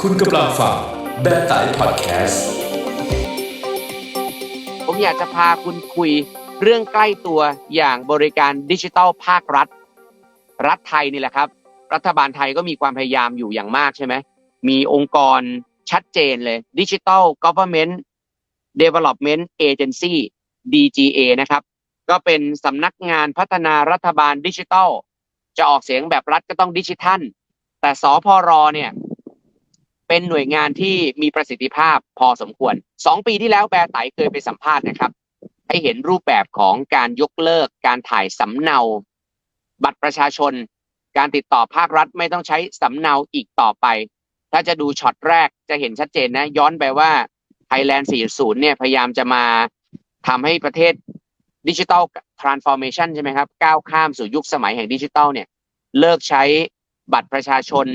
คุณกำลังฟังแบทไตพอดแคสต์ผมอยากจะพาคุณคุยเรื่องใกล้ตัวอย่างบริการดิจิทัลภาครัฐ รัฐไทยนี่แหละครับ รัฐบาลไทยก็มีความพยายามอยู่อย่างมากใช่ไหม มีองค์กรชัดเจนเลย Digital Government Development Agency DGA นะครับ ก็เป็นสำนักงานพัฒนารัฐบาลดิจิทัล จะออกเสียงแบบรัฐก็ต้องดิจิทัล แต่สพรเนี่ยเป็นหน่วยงานที่มีประสิทธิภาพพอสมควรสองปีที่แล้วแบร์ไตเคยไปสัมภาษณ์นะครับ ให้เห็นรูปแบบของการยกเลิก การถ่ายสำเนา บัตรประชาชน การติดต่อภาครัฐไม่ต้องใช้สำเนาอีกต่อไป ถ้าจะดูช็อตแรกจะเห็นชัดเจนนะ ย้อนไปว่า Thailand 40 เนี่ยพยายามจะมาทำให้ประเทศดิจิ t a ลทรานส์ฟอร์เมชันใช่ไหมครับ ก้าวข้ามสู่ยุคสมัยแห่งดิจิทัลเนี่ย เลิกใช้ บัตรประชาชน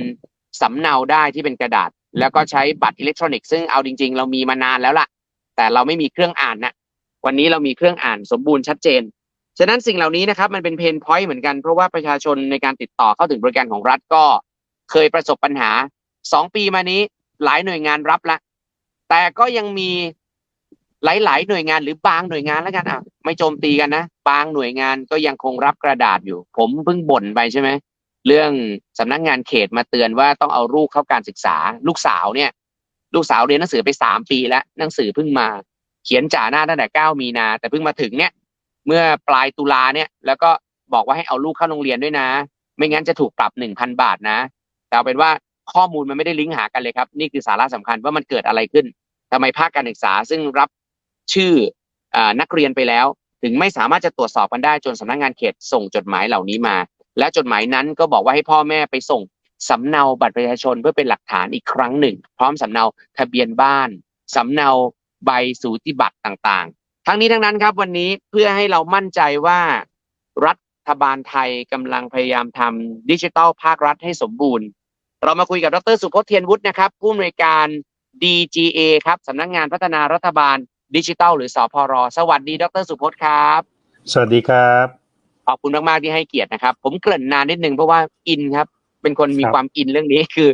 สำเนาได้ที่เป็นกระดาษ แล้วก็ใช้บัตรอิเล็กทรอนิกส์ซึ่งเอาจริง ๆ เรามีมานานแล้วล่ะ แต่เราไม่มีเครื่องอ่านนะวันนี้เรามีเครื่องอ่านสมบูรณ์ชัดเจนฉะนั้นสิ่งเหล่านี้นะครับมันเป็นเพนพอยต์เหมือนกันเพราะว่าประชาชนในการติดต่อเข้าถึงบริการของรัฐก็เคยประสบปัญหาสองปีมานี้หลายหน่วยงานรับละ แต่ก็ยังมีหลาย ๆ หน่วยงานหรือบางหน่วยงานแล้วกันอะ ไม่โจมตีกันนะ บางหน่วยงานก็ยังคงรับกระดาษอยู่ ผมเพิ่งบ่นไปใช่ไหม เรื่องสำนักงานเขตมาเตือนว่าต้องเอาลูกเข้าการศึกษา ลูกสาวเนี่ย ลูกสาวเรียนหนังสือไปสามปีแล้วหนังสือเพิ่งมาเขียนจ่าหน้าตั้งแต่เก้ามีนา แต่เพิ่งมาถึงเนี่ย เมื่อปลายตุลาเนี่ย แล้วก็บอกว่าให้เอาลูกเข้าโรงเรียนด้วยนะ ไม่งั้นจะถูกปรับหนึ่งพันบาทนะแต่เอาเป็นว่าข้อมูลมันไม่ได้ลิงก์หากันเลยครับ นี่คือสาระสำคัญว่ามันเกิดอะไรขึ้นทำไมภาคการศึกษาซึ่งรับชื่ออนักเรียนไปแล้ว ถึงไม่สามารถจะตรวจสอบกันได้จนสำนักงานเขตส่งจดหมายเหล่านี้มา และจดหมายนั้นก็บอกว่าให้พ่อแม่ไปส่งสำเนาบัตรประชาชนเพื่อเป็นหลักฐานอีกครั้งหนึ่ง พร้อมสำเนาทะเบียนบ้านสำเนาใบสูติบัตรต่างๆ ทั้งนี้ทั้งนั้นครับวันนี้เพื่อให้เรามั่นใจว่า รัฐบาลไทยกำลังพยายามทำดิจิทัลภาครัฐให้สมบูรณ์ เรามาคุยกับดรสุพจน์เทียนวุฒินะครับ ผู้อำนวยการ DGA ครับสำนักงานพัฒนารัฐบาลดิจิทัลหรือสพรสวัสดีดรสุพจน์ครับ สวัสดีครับ ขอบคุณมากๆที่ให้เกียรตินะครับ ผมเกริ่นนานนิดนึงเพราะว่าอินครับ เป็นคนมีครับความอินเรื่องนี้คือ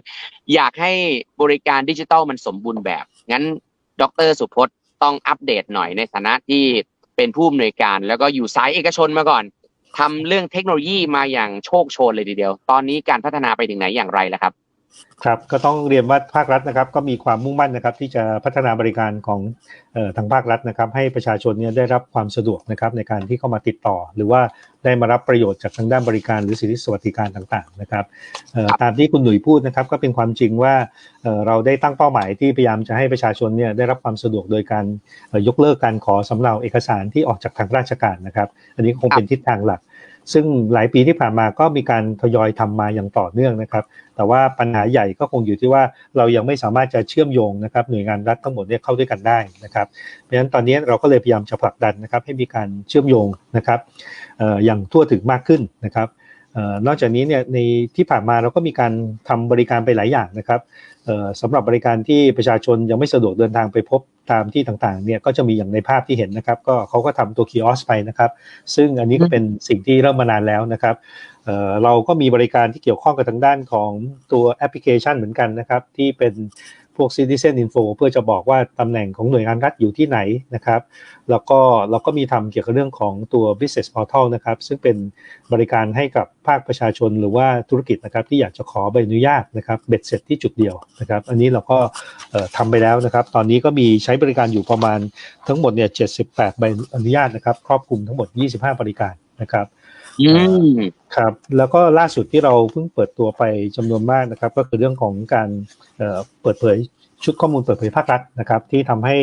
อยากให้บริการดิจิทัลมันสมบูรณ์แบบ งั้น ดรสุพจน์ต้องอัปเดตหน่อยในฐานะที่เป็นผู้อำนวยการ แล้วก็อยู่สายเอกชนมาก่อนทำเรื่องเทคโนโลยีมาอย่างโชคโชนเลยทีเดียว ตอนนี้การพัฒนาไปถึงไหนอย่างไรแล้วครับ ครับก็ต้องเรียนว่าภาครัฐนะครับ ก็มีความมุ่งมั่นนะครับ ที่จะพัฒนาบริการของเอ่อทางภาครัฐนะครับ ให้ประชาชนเนี่ยได้รับความสะดวกนะครับในการที่เข้ามาติดต่อ หรือว่าได้มารับประโยชน์จากทางด้านบริการหรือสิทธิสวัสดิการต่างๆนะครับเอ่อครับตามที่คุณหนุ่ยพูดนะครับ ก็เป็นความจริงว่าเอ่อเราได้ตั้งเป้าหมายที่พยายามจะให้ประชาชนเนี่ยได้รับความสะดวกโดยการเอ่อยกเลิกการขอสำเนาเอกสารที่ออกจากทางราชการนะครับ อันนี้คงเป็นทิศทางหลัก ซึ่งหลายปีที่ผ่านมาก็มีการทยอยทำมาอย่างต่อเนื่องนะครับ แต่ว่าปัญหาใหญ่ก็คงอยู่ที่ว่าเรายังไม่สามารถจะเชื่อมโยงนะครับหน่วยงานรัฐทั้งหมดเนี่ยเข้าด้วยกันได้นะครับ เพราะฉะนั้นตอนนี้เราก็เลยพยายามจะผลักดันนะครับให้มีการเชื่อมโยงนะครับอย่างทั่วถึงมากขึ้นนะครับนอกจากนี้เนี่ยในที่ผ่านมาเราก็มีการทำบริการไปหลายอย่างนะครับ สำหรับบริการที่ประชาชนยังไม่สะดวกเดินทางไปพบตามที่ต่างๆเนี่ยก็จะมีอย่างในภาพที่เห็นนะครับ ก็เขาก็ทำตัวคีออสไปนะครับ ซึ่งอันนี้ก็เป็นสิ่งที่เริ่มมานานแล้วนะครับเเราก็มีบริการที่เกี่ยวข้องกับทางด้านของตัวแอปพลิเคชันเหมือนกันนะครับ ที่เป็น พวก Citizen Info เพื่อจะบอกว่าตำแหน่งของหน่วยงานรัฐอยู่ที่ไหนนะครับ แล้วก็เราก็มีทำเกี่ยวกับเรื่องของตัว Business Portal นะครับ ซึ่งเป็นบริการให้กับภาคประชาชนหรือว่าธุรกิจนะครับที่อยากจะขอใบอนุญาตนะครับเบ็ดเสร็จที่จุดเดียวนะครับ อันนี้เราก็ทำไปแล้วนะครับ ตอนนี้ก็มีใช้บริการอยู่ประมาณทั้งหมดเนี่ย78 ใบอนุญาตนะครับ ครอบคลุมทั้งหมด 25 บริการนะครับ ครับ แล้วก็ล่าสุดที่เราเพิ่งเปิดตัวไปจำนวนมากนะครับ ก็คือเรื่องของการเอ่อเปิดเผยชุดข้อมูลเปิดเผยภาครัฐนะครับ ที่ทำให้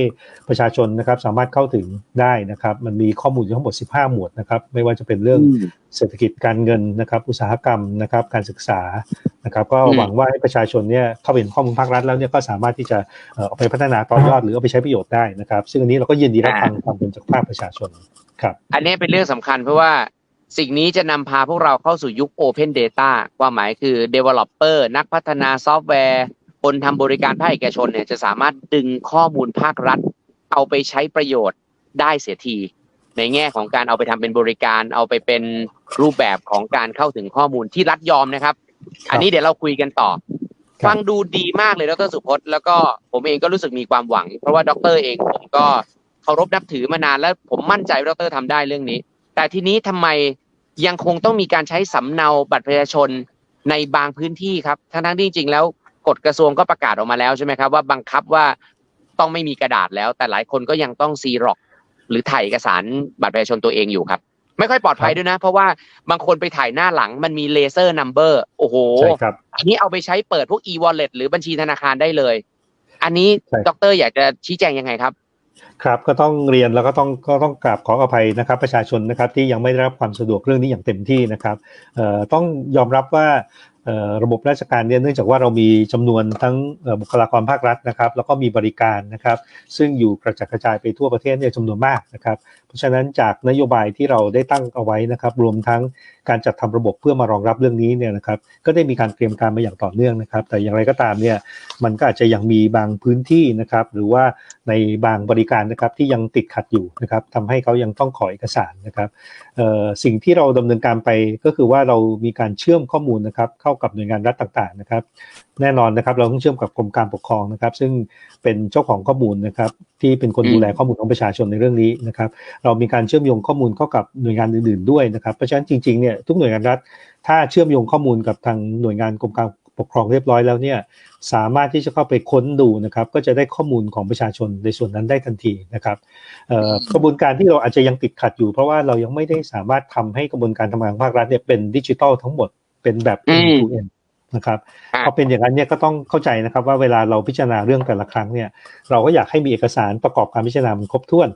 ประชาชนนะครับสามารถเข้าถึงได้นะครับ มันมีข้อมูลอยู่ทั้งหมด 15 หมวดนะครับ ไม่ว่าจะเป็นเรื่องอืมเศรษฐกิจการเงินนะครับ อุตสาหกรรมนะครับ การศึกษานะครับ ก็อืมหวังว่าให้ประชาชนเนี่ยเข้าไปเห็นข้อมูลภาครัฐแล้วเนี่ยก็สามารถที่จะเอ่อเอาไปพัฒนาต่อยอดหรือเอาไปใช้ประโยชน์ได้นะครับ ซึ่งอันนี้เราก็ยินดีรับฟังความเป็นจากภาคประชาชนครับ อันนี้เป็นเรื่องสำคัญเพราะว่า สิ่งนี้จะนำพาพวกเราเข้าสู่ยุค Open Data ความหมายคือ Developer นักพัฒนาซอฟต์แวร์ คนทำบริการภาคเอกชนเนี่ยจะสามารถดึงข้อมูลภาครัฐ เอาไปใช้ประโยชน์ได้เสียที ในแง่ของการเอาไปทำเป็นบริการ เอาไปเป็นรูปแบบของการเข้าถึงข้อมูลที่รัฐยอมนะครับรบอันนี้เดี๋ยวเราคุยกันต่อ ฟังดูดีมากเลยดรสุพจน์แล้วก็ผมเองก็รู้สึกมีความหวัง เพราะว่าดรเองผมก็เคารพนับถือมานานแล้วผมมั่นใจว่าดรทำได้เรื่องนี้ แต่ทีนี้ทำไมยังคงต้องมีการใช้สำเนาบัตรประชาชนในบางพื้นที่ครับทั้งๆที่จริงๆแล้วกฎกระทรวงก็ประกาศออกมาแล้วใช่ไหมครับว่าบังคับว่าต้องไม่มีกระดาษแล้ว แต่หลายคนก็ยังต้องซีร็อกหรือถ่ายเอกสารบัตรประชาชนตัวเองอยู่ครับ ไม่ค่อยปลอดภัยด้วยนะ เพราะว่าบางคนไปถ่ายหน้าหลังมันมีเลเซอร์นัมเบอร์โอ้โหใช่ครับอันนี้เอาไปใช้เปิดพวก e-wallet หรือบัญชีธนาคารได้เลย อันนี้ใช่ดรอยากจะชี้แจงยังไงครับ ครับก็ต้องเรียนแล้วก็ต้องก็ต้องกราบขออภัยนะครับ ประชาชนนะครับที่ยังไม่ได้รับความสะดวกเรื่องนี้อย่างเต็มที่นะครับเอ่อต้องยอมรับว่าเอ่อระบบราชการเนี่ยเนื่องจากว่าเรามีจำนวนทั้งบุคลากรภาครัฐนะครับ แล้วก็มีบริการนะครับ ซึ่งอยู่กระจัดกระจายไปทั่วประเทศเนี่ยจำนวนมากนะครับ เพราะฉะนั้นจากนโยบายที่เราได้ตั้งเอาไว้นะครับ รวมทั้งการจัดทำระบบเพื่อมารองรับเรื่องนี้เนี่ยนะครับ ก็ได้มีการเตรียมการมาอย่างต่อเนื่องนะครับ แต่อย่างไรก็ตามเนี่ยมันก็อาจจะยังมีบางพื้นที่นะครับ หรือว่า ในบางบริการนะครับที่ยังติดขัดอยู่นะครับทำให้เขายังต้องขอเอกสารนะครับเอ่อสิ่งที่เราดำเนินการไปก็คือว่าเรามีการเชื่อมข้อมูลนะครับเข้ากับหน่วยงานรัฐต่างๆนะครับ แน่นอนนะครับเราต้องเชื่อมกับกรมการปกครองนะครับ ซึ่งเป็นเจ้าของข้อมูลนะครับที่เป็นคนอืมดูแลข้อมูลของประชาชนในเรื่องนี้นะครับ เรามีการเชื่อมโยงข้อมูลเข้ากับหน่วยงานอื่น ๆด้วยนะครับเพราะฉะนั้นจริงๆเนี่ยทุกหน่วยงานรัฐถ้าเชื่อมโยงข้อมูลกับทางหน่วยงานกรมการปก ครองเรียบร้อยแล้วเนี่ยสามารถที่จะเข้าไปค้นดูนะครับก็จะได้ข้อมูลของประชาชนในส่วนนั้นได้ทันทีนะครับเอ่อกระบวนการที่เราอาจจะยังติดขัดอยู่ เพราะว่าเรายังไม่ได้สามารถทำให้กระบวนการทำงานของภาครัฐเนี่ยเป็นดิจิทัลทั้งหมดเป็นแบบอืม end to end นะครับอ่าพอเป็นอย่างนั้นเนี่ยก็ต้องเข้าใจนะครับว่าเวลาเราพิจารณาเรื่องแต่ละครั้งเนี่ยเราก็อยากให้มีเอกสารประกอบการพิจารณามันครบถ้วน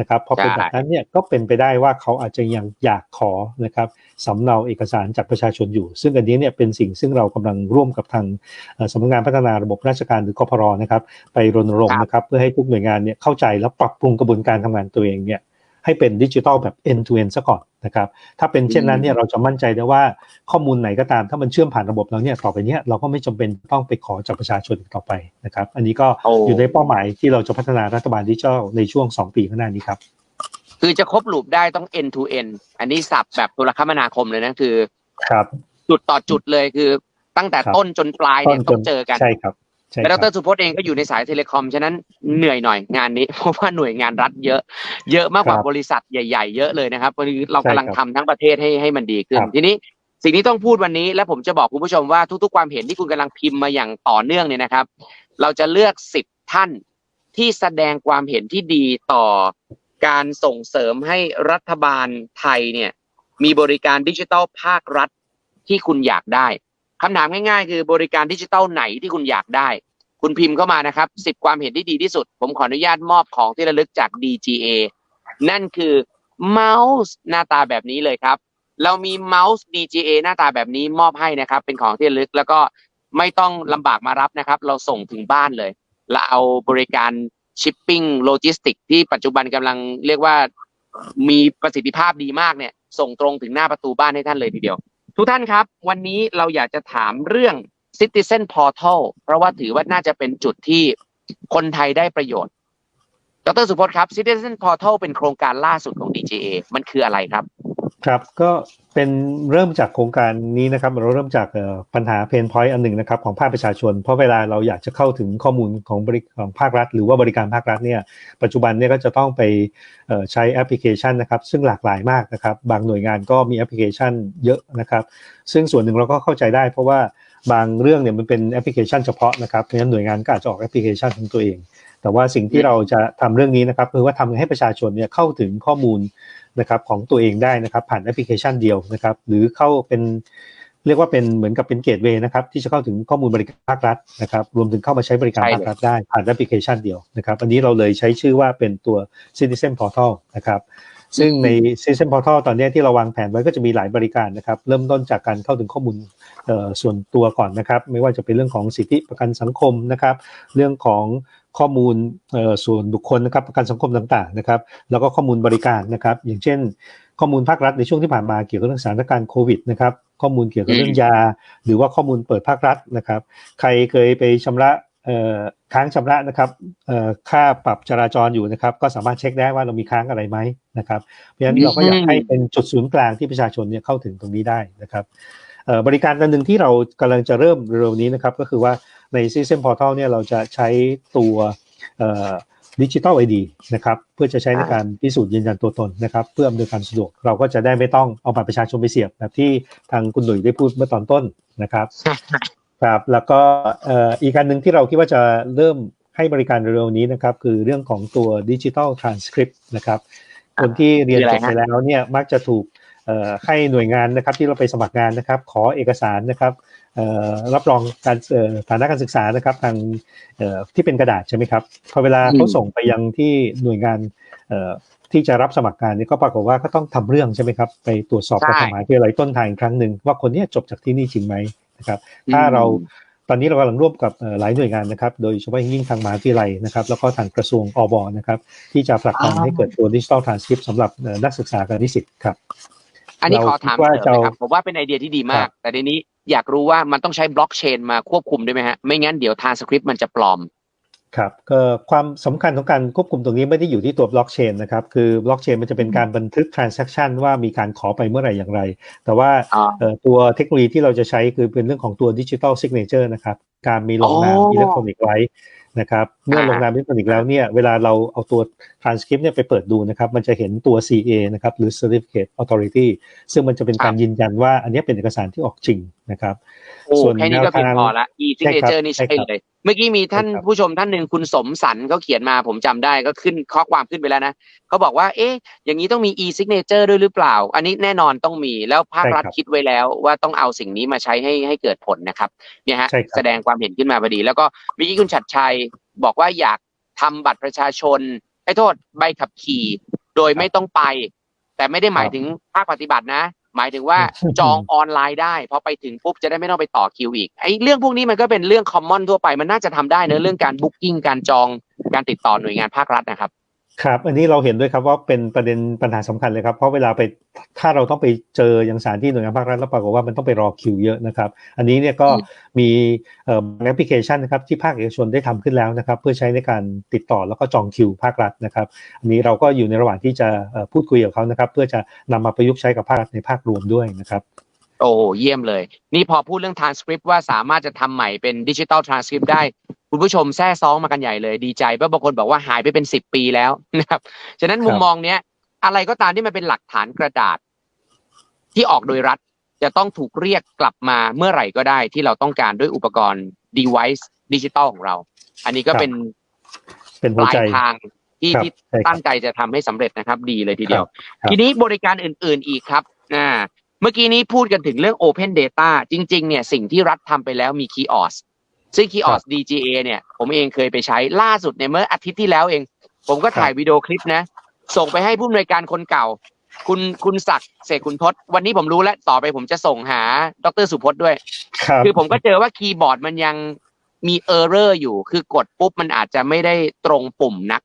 นะครับพอเป็นใช่แบบนั้นเนี่ยก็เป็นไปได้ว่าเขาอาจจะยังอยากขอนะครับสำเนาเอกสารจากประชาชนอยู่ ซึ่งอันนี้เนี่ยเป็นสิ่งซึ่งเรากำลังร่วมกับทางเอ่อสำนักงานพัฒนาระบบราชการหรือคอพรนะครับ ไปรณรงค์นะครับเพื่อให้ทุกหน่วยงานเนี่ยเข้าใจและปรับปรุงกระบวนการทำงานตัวเองเนี่ย ให้เป็นดิจิทัลแบบ end to end ซะก่อนนะครับ ถ้าเป็นเช่นนั้นเนี่ยเราจะมั่นใจได้ว่าข้อมูลไหนก็ตามถ้ามันเชื่อมผ่านระบบแล้วเนี่ยต่อไปเนี้ยเราก็ไม่จำเป็นต้องไปขอจากประชาชนอีกต่อไปนะครับ อันนี้ก็โอ้อยู่ในเป้าหมายที่เราจะพัฒนารัฐบาลดิจิทัลในช่วง 2 ปีข้างหน้านี้ครับ คือจะครบลูปได้ต้อง end to end อันนี้สับแบบโทรคมนาคมเลยนะคือ ครับ จุดต่อจุดเลยคือตั้งแต่ครับต้นจนปลายเนี่ยต้องเจอกันใช่ครับใช่ แต่คดรับรสุพจน์เองก็อยู่ในสายเทเลคอม ฉะนั้นเหนื่อยหน่อยงานนี้ เพราะว่าหน่วยงานรัฐเยอะ เยอะมากกว่าครับบริษัทใหญ่ๆ เยอะเลยนะครับวันนี้เราใช่กำลังครับทำทั้งประเทศให้ให้มันดีขึ้นครับทีนี้สิ่งที่ต้องพูดวันนี้ และผมจะบอกคุณผู้ชมว่าทุกๆความเห็นที่คุณกำลังพิมพ์มาอย่างต่อเนื่องเนี่ยนะครับ เราจะเลือกสิบท่านที่แสดงความเห็นที่ดีต่อการส่งเสริมให้รัฐบาลไทยเนี่ยมีบริการดิจิทัลภาครัฐที่คุณอยากได้ คำถามง่ายๆ คือบริการดิจิทัลไหนที่คุณอยากได้ คุณพิมพ์เข้ามานะครับสิบความเห็นที่ดีที่สุด ผมขออนุญาตมอบของที่ระลึกจาก DGA นั่นคือเมาส์หน้าตาแบบนี้เลยครับ เรามีเมาส์ DGA หน้าตาแบบนี้มอบให้นะครับ เป็นของที่ระลึกแล้วก็ไม่ต้องลำบากมารับนะครับ เราส่งถึงบ้านเลยเราเอาบริการชิปปิ้งโลจิสติกที่ปัจจุบันกำลังเรียกว่ามีประสิทธิภาพดีมากเนี่ย ส่งตรงถึงหน้าประตูบ้านให้ท่านเลยทีเดียว ทุกท่านครับ วันนี้เราอยากจะถามเรื่อง Citizen Portal เพราะว่าถือว่าน่าจะเป็นจุดที่คนไทยได้ประโยชน์ ดรสุพจน์ครับ Citizen Portal เป็นโครงการล่าสุดของ DGA มันคืออะไรครับ ครับก็เป็นเริ่มจากโครงการนี้นะครับเราเริ่มจากปัญหาเพนพอยต์อันหนึ่งนะครับของภาคประชาชน เพราะเวลาเราอยากจะเข้าถึงข้อมูลของบริของภาครัฐ หรือว่าบริการภาครัฐเนี่ยปัจจุบันเนี่ยก็จะต้องไปใช้แอปพลิเคชันนะครับซึ่งหลากหลายมากนะครับบางหน่วยงานก็มีแอปพลิเคชันเยอะนะครับซึ่งส่วนหนึ่งเราก็เข้าใจได้ เพราะว่าบางเรื่องเนี่ยมันเป็นแอปพลิเคชันเฉพาะนะครับเพราะฉะนั้นหน่วยงานก็อาจจะออกแอปพลิเคชันของตัวเอง แต่ว่าสิ่งที่เราจะทำเรื่องนี้นะครับคือว่าทำให้ประชาชนเนี่ยเข้าถึงข้อมูล นะครับของตัวเองได้นะครับผ่านแอปพลิเคชันเดียวนะครับหรือเข้าเป็นเรียกว่าเป็นเหมือนกับเป็นเกตเวย์นะครับที่จะเข้าถึงข้อมูลบริการภาครัฐนะครับรวมถึงเข้ามาใช้บริการใช่เลยภาครัฐได้ผ่านแอปพลิเคชันเดียวนะครับอันนี้เราเลยใช้ชื่อว่าเป็นตัว Citizen Portal นะครับซึ่งใน Citizen Portal ตอนนี้ที่เราวางแผนไว้ก็จะมีหลายบริการนะครับเริ่มต้นจากการเข้าถึงข้อมูลเอ่อส่วนตัวก่อนนะครับ ไม่ว่าจะเป็นเรื่องของสิทธิประกันสังคมนะครับ เรื่องของ ข้อมูลเอ่อส่วนบุคคลนะครับประกันสังคมต่างๆนะครับ แล้วก็ข้อมูลบริการนะครับ อย่างเช่น ข้อมูลภาครัฐในช่วงที่ผ่านมาเกี่ยวกับเรื่องสถานการณ์โควิดนะครับ ข้อมูลเกี่ยวกับเรื่องยา หรือว่าข้อมูลเปิดภาครัฐนะครับ ใครเคยไปชำระเอ่อค้างชำระนะครับเอ่อค่าปรับจราจรอยู่นะครับ ก็สามารถเช็คได้ว่าเรามีค้างอะไรไหมนะครับ เพราะฉะนั้นเราก็อยากให้เป็นจุดศูนย์กลางที่ประชาชนเนี่ยเข้าถึงตรงนี้ได้นะครับเอ่อ บริการอันหนึ่งที่เรากำลังจะเริ่มเร็วๆนี้นะครับ ก็คือว่าใน System Portal เนี่ยเราจะใช้ตัวดิจิ t a ลไอดีนะครับเพื่อจะใช้ในการพิสูจน์ยืนยันตัวตนนะครับเพื่ออำนวยความสะดวกเราก็จะได้ไม่ต้องเอาบัตรประชาชนไปเสียบแบบที่ทางคุณหนุ่ยได้พูดเมื่อตอนต้นนะครับครับแล้วก็เอ่ออีกการหนึ่งที่เราคิดว่าจะเริ่มให้บริการเร็วๆนี้นะครับคือเรื่องของตัวดิจิ t a ลทรานสคริปต์นะครับคนที่เรียนจบไปแล้วเนี่ยมักจะถูกเอ่อ ให้หน่วยงานนะครับที่เราไปสมัครงานนะครับ ขอเอกสารนะครับเอ่อรับรองการเอ่อฐานะการศึกษานะครับทางเอ่อที่เป็นกระดาษใช่ไหมครับพอเวลาเขาส่งไปยังที่หน่วยงานเอ่อที่จะรับสมัครงานนี่ก็ปรากฏว่าก็ต้องทำเรื่องใช่ไหมครับไปตรวจสอบกับมหาวิทยาลัยต้นทางอีกครั้งหนึ่งว่าคนเนี้จบจากที่นี่จริงไหมนะครับ ถ้าเราตอนนี้เรากำลังร่วมกับเอ่อหลายหน่วยงานนะครับ โดยเฉพาะอย่างยิ่งทางมหาวิทยาลัยนะครับ แล้วก็ทางกระทรวงอบนะครับ ที่จะผลักดันให้เกิดตัวดิจิทัลทรานสคริปต์สำหรับเอ่อนักศึกษากับนิสิตครับ อันนี้ขอถามเสริมเราคิดว่าจะเอานะครับผมว่าเป็นไอเดียที่ดีมาครักบแต่ในนี้อยากรู้ว่ามันต้องใช้บล็อกเชนมาควบคุมด้วยไหมฮะไม่งั้นเดี๋ยวทางสคริปต์มันจะปลอมครับก็ความสำคัญของการควบคุมตรงนี้ไม่ได้อยู่ที่ตัวบล็อกเชนนะครับคือบล็อกเชนมันจะเป็นการบันทึก transaction ว่ามีการขอไปเมื่อไหร่อย่างไร แต่ว่าอ๋อเอ่อตัวเทคโนโลยีที่เราจะใช้คือเป็นเรื่องของตัวดิจิทัลซิกเนเจอร์นะครับการมีลงนามอ๋ออิอิเล็กทรอนิกส์ไว้ นะครับเมื่อลงนามอิเล็กทรอนิกส์แล้วเนี่ยเวลาเราเอาตัว transcript เนี่ยไปเปิดดูนะครับ มันจะเห็นตัว CA นะครับหรือ Certificate Authority ซึ่งมันจะเป็นการยืนยันว่าอันนี้เป็นเอกสารที่ออกจริงนะครับโอ้ส่วนแค่นี้ก็เพียงพอละ e ใช่ครับ signature นี่ใช่ใช่ครับเลย เมื่อกี้มีท่านใช่ครับผู้ชมท่านหนึ่งคุณสมสันเขาเขียนมาผมจำได้ก็ขึ้นข้อความขึ้นไปแล้วนะเขาบอกว่า เอ๊ะ อย่างนี้ต้องมี e signature ด้วยหรือเปล่า อันนี้แน่นอนต้องมีแล้วภาครัฐคิดไว้แล้วว่าต้องเอาสิ่งนี้มาใช้ให้ให้เกิดผลนะครับเนี่ยฮะใช่ครับแสดงความเห็นขึ้นมาพอดี แล้วก็เมื่อกี้คุณชัดชัยบอกว่าอยากทำบัตรประชาชนไอ้โทษใบขับขี่ โดยไม่ต้องไป แต่ไม่ได้หมายถึงภาคปฏิบัตินะ หมายถึงว่าจองออนไลน์ได้พอไปถึงปุ๊บจะได้ไม่ต้องไปต่อคิวอีกไอ้เรื่องพวกนี้มันก็เป็นเรื่องคอมมอนทั่วไปมันน่าจะทำได้เนอะเรื่องการบุ๊กิ้งการจองการติดต่อหน่วยงานภาครัฐนะครับ ครับ อันนี้เราเห็นด้วยครับว่าเป็นประเด็นปัญหาสำคัญเลยครับ เพราะเวลาไปถ้าเราต้องไปเจออย่างสถารที่หน่วยงานภาครัฐแล้วปรากฏว่ามันต้องไปรอคิวเยอะนะครับ อันนี้เนี่ยก็อืมมีเอ่อแอปพลิเคชันนะครับที่ภาคเอกชนได้ทำขึ้นแล้วนะครับ เพื่อใช้ในการติดต่อแล้วก็จองคิวภาครัฐนะครับ อันนี้เราก็อยู่ในระหว่างที่จะเอ่อพูดคุยกับเขานะครับ เพื่อจะนำมาประยุกต์ใช้กับภาครัฐในภาครวมด้วยนะครับ โอ้เยี่ยมเลย นี่พอพูดเรื่อง transcript ว่าสามารถจะทำใหม่เป็นดิจิตอล transcript ได้ คุณผู้ชมแซ่ซ้องมากันใหญ่เลยดีใจเพราะบางคนบอกว่าหายไปเป็นสิบปีแล้วนะครับ ฉะนั้นมุมมองเนี้ย อะไรก็ตามที่มันเป็นหลักฐานกระดาษ ที่ออกโดยรัฐ จะต้องถูกเรียกกลับมาเมื่อไหร่ก็ได้ที่เราต้องการด้วยอุปกรณ์ device ดิจิตอลของเรา อันนี้ก็ครับ เป็นเป็นปหัวลายใจ ทางที่ครับที่ใช่ครับตั้งใจจะทำให้สำเร็จนะครับ ดีเลยทีเดียว ครับ ทีนี้บริการอื่น ๆอีกครับอ่าเมื่อกี้นี้พูดกันถึงเรื่อง Open Data จริง ๆ เนี่ยสิ่งที่รัฐทำไปแล้วมีคีย์ออสซึ่งคีย์ออส DGA เนี่ย ผมเองเคยไปใช้ล่าสุดเนี่ยเมื่ออาทิตย์ที่แล้วเอง ผมก็ถ่ายวิดีโอคลิปนะ ส่งไปให้ผู้อำนวยการคนเก่า คุณคุณศักดิ์เสกคุณพจน์วันนี้ผมรู้แล้วต่อไปผมจะส่งหาดรสุพจน์ด้วยครับคือผมก็เจอว่าคีย์บอร์ดมันยังมีเออร์เรอร์อยู่คือกดปุ๊บมันอาจจะไม่ได้ตรงปุ่มนัก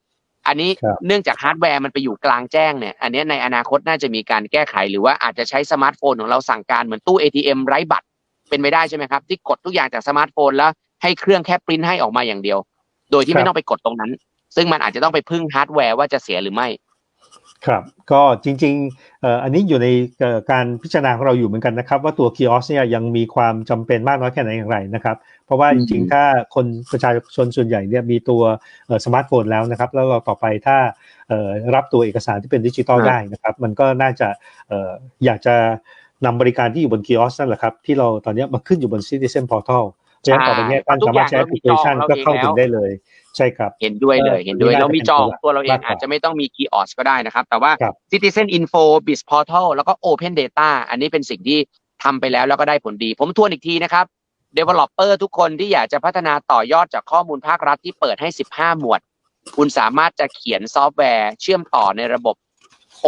อันนี้ครับเนื่องจากฮาร์ดแวร์มันไปอยู่กลางแจ้งเนี่ย อันนี้ในอนาคตน่าจะมีการแก้ไข หรือว่าอาจจะใช้สมาร์ทโฟนของเราสั่งการเหมือนตู้ ATM ไร้บัตรเป็นไปได้ใช่ไหมครับ ที่กดทุกอย่างจากสมาร์ทโฟนแล้วให้เครื่องแค่ปริ้นให้ออกมาอย่างเดียว โดยที่ครับไม่ต้องไปกดตรงนั้น ซึ่งมันอาจจะต้องไปพึ่งฮาร์ดแวร์ว่าจะเสียหรือไม่ ครับก็จริงๆเอ่ออันนี้อยู่ในเอ่อการพิจารณาของเราอยู่เหมือนกันนะครับ ว่าตัวคีออสเนี่ยยังมีความจำเป็นมากน้อยแค่ไหนอย่างไรนะครับ เพราะว่าอืจมริงๆ ถ้าคนประชาชนส่วนใหญ่เนี่ยมีตัวเอ่อสมาร์ทโฟนแล้วนะครับ แล้วเราต่อไปถ้าเอ่อรับตัวเอกสารที่เป็นดิจิตอลได้นะครับ มันก็น่าจะเอ่ออยากจะนำบริการที่อยู่บนคีออสนั่นแหละครับ ที่เราตอนนี้มาขึ้นอยู่บน Citizen Portal เพราะฉะนั้นต่อไปเนี้ท่านสามารถใช้แอปพลิเคชันก็เข้าถึงได้เลย ใช่ครับ เห็นด้วยเลยเออเห็นด้วยนี่น่าเรามีจองจะเป็นตัวเราเองมากกว่าอาจจะไม่ต้องมี key o s ก็ได้นะครับ แต่ว่าครับ Citizen Info BIS Portal แล้วก็ Open Data อันนี้เป็นสิ่งที่ทำไปแล้วแล้วก็ได้ผลดี ผมทวนอีกทีนะครับ Developer ทุกคนที่อยากจะพัฒนาต่อยอดจากข้อมูลภาครัฐที่เปิดให้ 15 หมวด คุณสามารถจะเขียนซอฟต์แวร์เชื่อมต่อในระบบ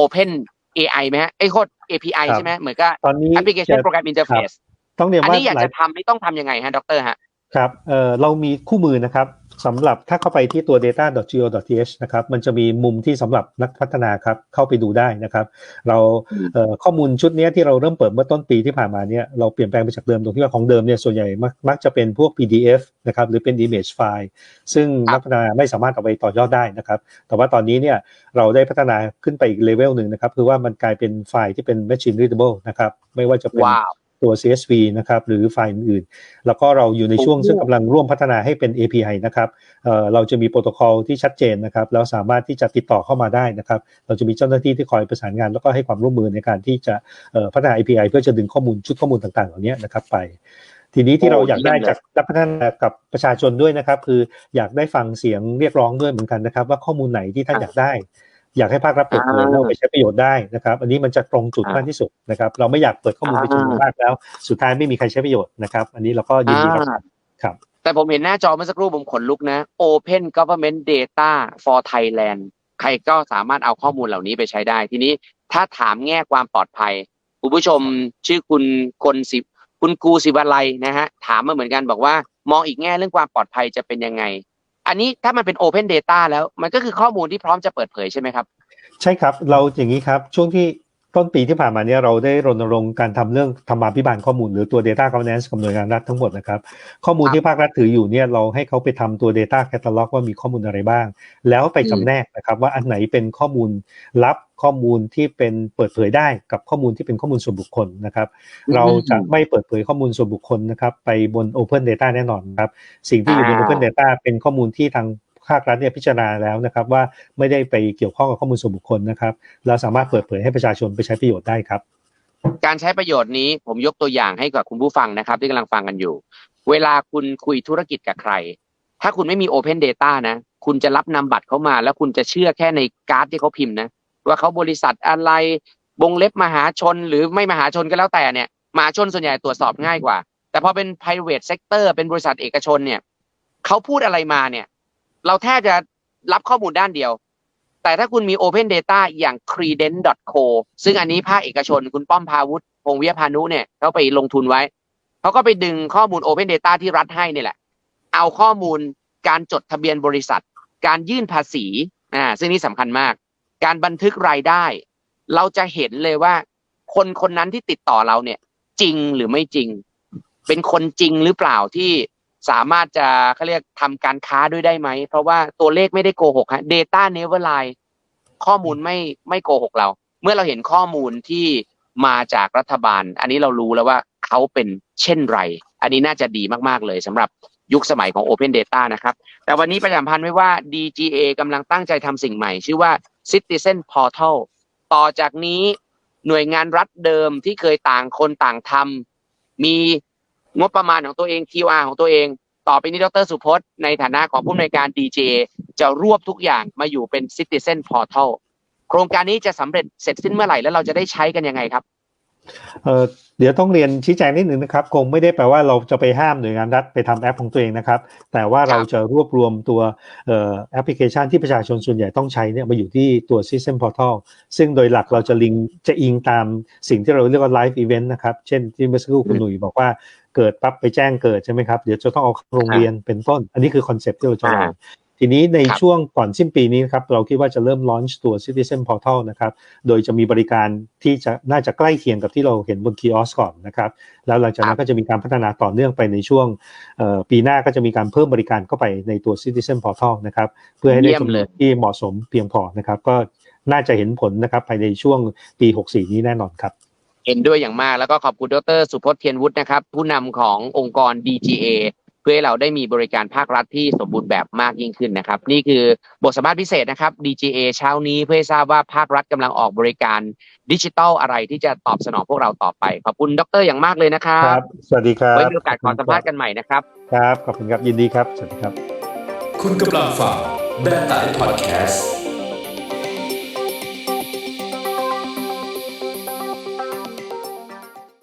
Open AI ไหมฮะไอ้โคด API ครับใช่ไหมเหมือนกับตอนนี้ Application จะ Program Interface ต้องเรียนอันว่านี้อยากหลายจะทำนี่ต้องทำยังไงฮะดรฮะครับเอ่อเรามีคู่มือนะครับสำหรับถ้าเข้าไปที่ตัว data.go.th นะครับมันจะมีมุมที่สำหรับนักพัฒนาครับเข้าไปดูได้นะครับ เราอืมเอ่อข้อมูลชุดเนี้ยที่เราเริ่มเปิดเมื่อต้นปีที่ผ่านมาเนี่ยเราเปลี่ยนแปลงไปจากเดิมตรงที่ว่าของเดิมเนี่ยส่วนใหญ่มักมักจะเป็นพวก PDF นะครับหรือเป็น image file ซึ่งครับนักพัฒนาไม่สามารถเอาไปต่อยอดได้นะครับ แต่ว่าตอนนี้เนี่ยเราได้พัฒนาขึ้นไปอีกเลเวลหนึ่งนะครับคือว่ามันกลายเป็นไฟล์ที่เป็น machine readable นะครับไม่ว่าจะเป็นว้าว ตัว CSV นะครับหรือไฟล์อื่นๆแล้วก็เราอยู่ในช่วงโอ้โหซึ่งกำลังร่วมพัฒนาให้เป็น API นะครับเอ่อเราจะมีโปรโตคอลที่ชัดเจนนะครับแล้วสามารถที่จะติดต่อเข้ามาได้นะครับ เราจะมีเจ้าหน้าที่ที่คอยประสานงาน แล้วก็ให้ความร่วมมือในการที่จะเอ่อพัฒนา API เพื่อจะดึงข้อมูลชุดข้อมูลต่างๆเหล่านี้นะครับไปทีนี้ที่เราอยากได้จากนักพัฒนากับประชาชนด้วยนะครับ คืออยากได้ฟังเสียงเรียกร้องด้วยเหมือนกันนะครับ ว่าข้อมูลไหนที่ท่านอยากได้ อยากให้ภาครัฐเปิดเผยแล้วเอาไปใช้ประโยชน์ได้นะครับ อันนี้มันจะตรงจุดมากที่สุดนะครับ เราไม่อยากเปิดข้อมูลไปจำนวนมากแล้ว สุดท้ายไม่มีใครใช้ประโยชน์นะครับ อันนี้เราก็ยินดีรับอ่าครับ แต่ผมเห็นหน้าจอเมื่อสักครู่ผมขนลุกนะ Open Government Data for Thailand ใครก็สามารถเอาข้อมูลเหล่านี้ไปใช้ได้ ทีนี้ถ้าถามแง่ความปลอดภัยคุณผู้ชมชื่อคุณคนสิคุณครูศิวาลัยนะฮะถามมาเหมือนกันบอกว่ามองอีกแง่เรื่องความปลอดภัยจะเป็นยังไง อันนี้ถ้ามันเป็น Open Data แล้วมันก็คือข้อมูลที่พร้อมจะเปิดเผยใช่ไหมครับ ใช่ครับ เราอย่างนี้ครับ ช่วงที่ ต้นปีที่ผ่านมาเนี่ยเราได้รณรงค์การทำเรื่องธรรมาภิบาลข้อมูลหรือตัว Data Governance กับหน่วยงานรัฐทั้งหมดนะครับ ข้อมูลครับที่ภาครัฐถืออยู่เนี่ยเราให้เขาไปทำตัว Data Catalog ว่ามีข้อมูลอะไรบ้าง แล้วไปจำแนกนะครับว่าอันไหนเป็นข้อมูลลับข้อมูลที่เป็นเปิดเผยได้กับข้อมูลที่เป็นข้อมูลส่วนบุคคลนะครับ เราจะไม่เปิดเผยข้อมูลส่วนบุคคลนะครับ ไปบน Open Data แน่นอนครับ สิ่งที่อยู่บนอ่า Open Data เป็นข้อมูลที่ทาง ภาครัฐเนี่ยพิจารณาแล้วนะครับว่าไม่ได้ไปเกี่ยวข้องกับข้อมูลส่วนบุคคลนะครับเราสามารถเปิดเผยให้ประชาชนไปใช้ประโยชน์ได้ครับ การใช้ประโยชน์นี้ผมยกตัวอย่างให้กับคุณผู้ฟังนะครับ ที่กำลังฟังกันอยู่ เวลาคุณคุยธุรกิจกับใคร ถ้าคุณไม่มี Open Data นะ คุณจะรับนำบัตรเขามา แล้วคุณจะเชื่อแค่ในการ์ดที่เขาพิมพ์นะว่าเขาบริษัทอะไรวงเล็บมหาชนหรือไม่มหาชนก็แล้วแต่เนี่ยมหาชนส่วนใหญ่ตรวจสอบง่ายกว่า แต่พอเป็น private sector เป็นบริษัทเอกชนเนี่ยเขาพูดอะไรมาเนี่ย เราแทบจะรับข้อมูลด้านเดียว แต่ถ้าคุณมี Open Data อย่าง credence.co ซึ่งอันนี้ภาคเอกชนคุณป้อมพาวุฒิพงวิยพานุเนี่ยเขาไปลงทุนไว้เขาก็ไปดึงข้อมูล Open Data ที่รัฐให้นี่แหละ เอาข้อมูลการจดทะเบียนบริษัท การยื่นภาษีอ่าซึ่งนี่สำคัญมาก การบันทึกรายได้ เราจะเห็นเลยว่า คนคนนั้นที่ติดต่อเราเนี่ย จริงหรือไม่จริง เป็นคนจริงหรือเปล่าที่ สามารถจะเขาเรียกทำการค้าด้วยได้ไหม เพราะว่าตัวเลขไม่ได้โกหกฮะ Data never lie ข้อมูลไม่ไม่โกหกเรา เมื่อเราเห็นข้อมูลที่มาจากรัฐบาล อันนี้เรารู้แล้วว่าเขาเป็นเช่นไร อันนี้น่าจะดีมาก ๆ เลยสำหรับยุคสมัยของ Open Data นะครับ แต่วันนี้ประชาสัมพันธ์ไว้ว่า DGA กำลังตั้งใจทำสิ่งใหม่ ชื่อว่า Citizen Portal ต่อจากนี้หน่วยงานรัฐเดิมที่เคยต่างคนต่างทำมี งบประมาณของตัวเอง QR ของตัวเอง ต่อไปนี้ดรสุพจน์ในฐานะของผู้อำนวยการ DJ จะรวบทุกอย่างมาอยู่เป็น Citizen Portal โครงการนี้จะสำเร็จเสร็จสิ้นเมื่อไหร่แล้วเราจะได้ใช้กันยังไงครับ เอ่อเดี๋ยวต้องเรียนชี้แจงนิดหนึ่งนะครับ คงไม่ได้แปลว่าเราจะไปห้ามหน่วยงานรัฐไปทำแอปของตัวเองนะครับ แต่ว่าเราจะรวบรวมตัวเอ่อแอปพลิเคชันที่ประชาชนส่วนใหญ่ต้องใช้เนี่ยมาอยู่ที่ตัว System Portal ซึ่งโดยหลักเราจะลิงก์จะอิงตามสิ่งที่เราเรียกว่า Live Event นะครับ เช่นที่เมื่อสักครู่คุณหนุ่ยบอกว่าเกิดปั๊บไปแจ้งเกิดใช่ไหมครับ เดี๋ยวจะต้องเอาเข้าโรงเรียนเป็นต้น อันนี้คือคอนเซปต์ที่เราจะลองอ่า ทีนี้ในครับช่วงก่อนสิ้นปีนี้นะครับเราคิดว่าจะเริ่มลอนช์ตัว Citizen Portal นะครับโดยจะมีบริการที่จะน่าจะใกล้เคียงกับที่เราเห็นบนคีออสก่อนนะครับแล้วหลังจากนั้นก็จะมีการพัฒนาต่อเนื่องไปในช่วงเอ่อปีหน้าก็จะมีการเพิ่มบริการเข้าไปในตัว Citizen Portal นะครับเพื่อให้ได้เยี่ยมจำนเลวนยที่เหมาะสมเพียงพอนะครับก็น่าจะเห็นผลนะครับภายในช่วงปี 64 นี้แน่นอนครับเห็นด้วยอย่างมากแล้วก็ขอบคุณดรสุพจน์เทียนวุฒินะครับผู้นำขององค์กร DGA เพื่อให้เราได้มีบริการภาครัฐที่สมบูรณ์แบบมากยิ่งขึ้นนะครับ นี่คือบทสัมภาษณ์พิเศษนะครับ DGA เช้านี้เพื่อให้ทราบว่าภาครัฐกำลังออกบริการดิจิทัลอะไรที่จะตอบสนองพวกเราต่อไป ขอบคุณดรอย่างมากเลยนะครัครับบสวัสดีครับไว้มีโอกาสขอสัมภาษณ์กันใหม่นะครับ ครับ ขอบคุณครับยินดีครับ สวัสดีครับ คุณกำลังฟังแบบไต่พอดแคสต์